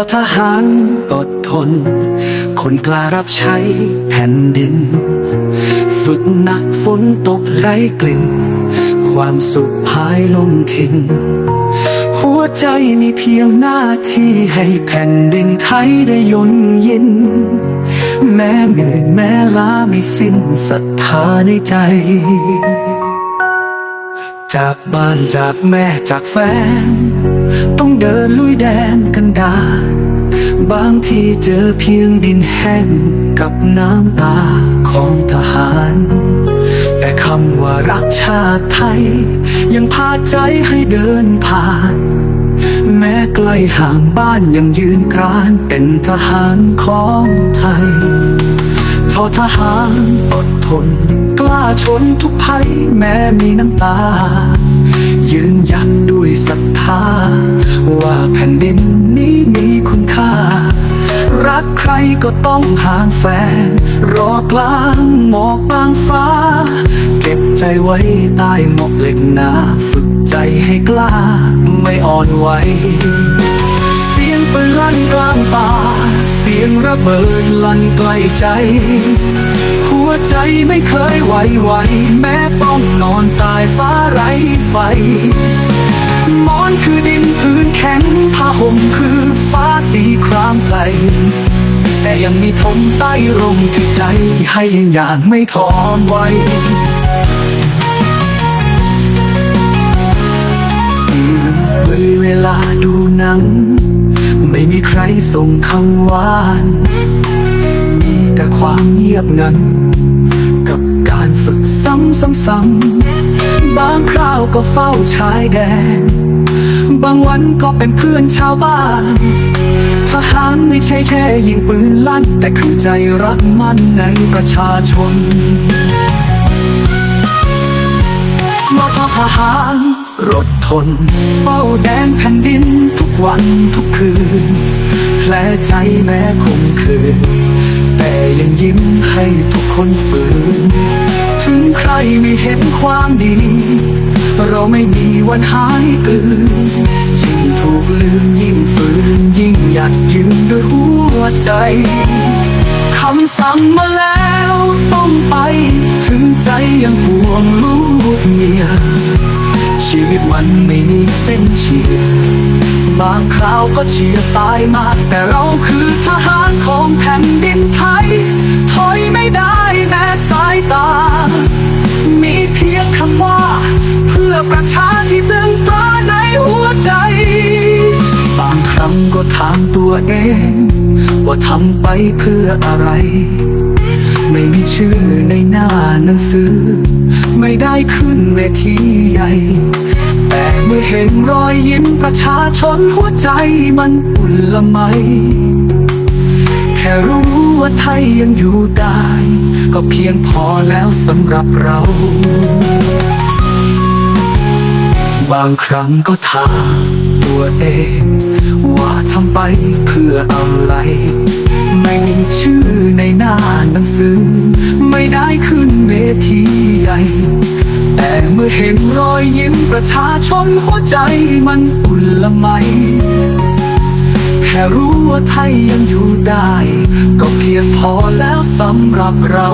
อทหารอดทน คนกล้ารับใช้แผ่นดิน ฝึกหนักฝนตกไร้กลิ่น ความสุขพายลมทิน หัวใจมีเพียงหน้าที่ให้แผ่นดินไทยได้ยนยิน แม้เหนื่อยแม้ล้าไม่สิ้นศรัทธาในใจจากบ้านจากแม่จากแฟน ต้องเดินลุยแดนกันดารบางทีเจอเพียงดินแห้งกับน้ำตาของทหาร แต่คำว่ารักชาติไทย ยังพาใจให้เดินผ่าน แม้ไกลห่างบ้านยังยืนกรานเป็นทหารของไทยทอทหารอดทน กล้าชนทุกภัยแม้มีน้ำตาา ว่าแผ่นดินนี้มีคุณค่า รักใครก็ต้องห่างแฟน รอกลางหมอกบางฟ้า เก็บใจไว้ใต้หมอกเหล็กหนาฝึกใจให้กล้า ไม่อ่อนไหวเสียงปืนลั่นกลางป่า เสียงระเบิดลั่นไกลใจ หัวใจไม่เคยไหวไหวแม้ต้องนอนตายฟ้าไร้ไฟ มอนคือดินพื้นแข็งผ้าห่มคือฟ้าสีครามไกลแต่ยังมีทนใต้ร่มคือใจที่ให้ยังอย่างไม่ทอนไหวเสียงมือเวลาดูหนัง ไม่มีใครส่งคำหวาน มีแต่ความเงียบงัน กับการฝึกซ้ำซ้ำซ้ำ บางคราวก็เฝ้าชายแดน บางวันก็เป็นเพื่อนชาวบ้าน ทหารไม่ใช่แค่ยิงปืนลั่น แต่คือใจรักมั่นในประชาชนมอทหารรถทน เฝ้าแดนแผ่นดินทุกวันทุกคืนแผลใจแม้คงคืน แต่ยังยิ้มให้ทุกคนฝืน ใครไม่เห็นความดี เราไม่มีวันหายกลืนยิ่งถูกลืมยิ่งฝืนยิ่งอยากยืนด้วยหัวใจคำสั่งมาแล้วต้องไป ถึงใจยังห่วงลูกเมีย ชีวิตมันไม่มีเส้นเชียบางคราวก็เฉียดตายมาก แต่เราคือทหารของแผ่นดินไทย ถอยไม่ได้แม้สายตา พื่อประชาที่ตึงตาในหัวใจ บางครั้งก็ถามตัวเอง ว่าทำไปเพื่ออะไร ไม่มีชื่อในหน้าหนังสือ ไม่ได้ขึ้นเวทีใหญ่ แต่เมื่อเห็นรอยยิ้มประชาชนหัวใจมันอุ่นละไม แค่รู้ว่าไทยยังอยู่ได้ ก็เพียงพอแล้วสำหรับเรา บางครั้งก็ถามตัวเอง ว่าทำไปเพื่ออะไร ไม่มีชื่อในหน้าหนังสือ ไม่ได้ขึ้นเวทีใหญ่แต่เมื่อเห็นรอยยิ้มประชาชนหัวใจมันอุ่นละไม แค่รู้ว่าไทยยังอยู่ได้ ก็เพียงพอแล้วสำหรับเรา